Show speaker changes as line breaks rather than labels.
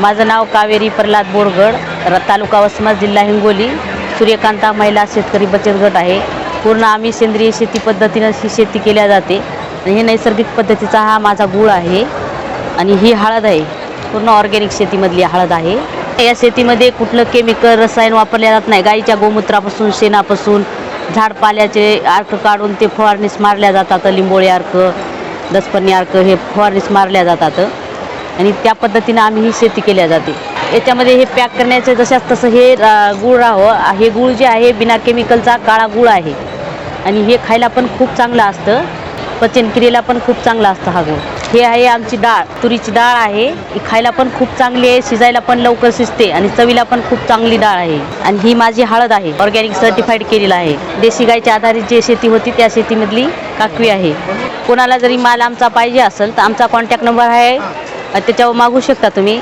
माझं नाव कावेरी प्रल्हाद बोरगड र तालुका वसमत जिल्हा हिंगोली. सूर्यकांता महिला शेतकरी बचत गट आहे. पूर्ण आम्ही सेंद्रिय शेती पद्धतीनं ही शेती केल्या जाते. आणि हे नैसर्गिक पद्धतीचा हा माझा गूळ आहे. आणि ही हळद आहे. पूर्ण ऑर्गॅनिक शेतीमधली हळद आहे. या शेतीमध्ये कुठलं केमिकल रसायन वापरले जात नाही. गाईच्या गोमूत्रापासून शेणापासून झाडपाल्याचे अर्क काढून ते फवारणीस मारल्या जातात. लिंबोळी अर्क दसपर्णी अर्क हे फवारणीस मारल्या जातात. आणि त्या पद्धतीनं आम्ही ही शेती केल्या जाते. याच्यामध्ये हे पॅक करण्याचं जशाच तसं हे गूळ राहावं. हे गूळ जे आहे बिना केमिकलचा काळा गूळ आहे. आणि हे खायला पण खूप चांगलं असतं. पचनक्रियेला पण खूप चांगलं असतं हा गूळ. हे आहे आमची डाळ. तुरीची डाळ आहे. ही खायला पण खूप चांगली आहे. शिजायला पण लवकर शिजते आणि चवीला पण खूप चांगली डाळ आहे. आणि ही माझी हळद आहे. ऑर्गॅनिक सर्टिफाईड केलेलं आहे. देशी गायच्या आधारित जे शेती होती त्या शेतीमधली काकवी आहे. कोणाला जरी माल आमचा पाहिजे असेल तर आमचा कॉन्टॅक्ट नंबर आहे. त्याच्यावर मागू शकता तुम्ही.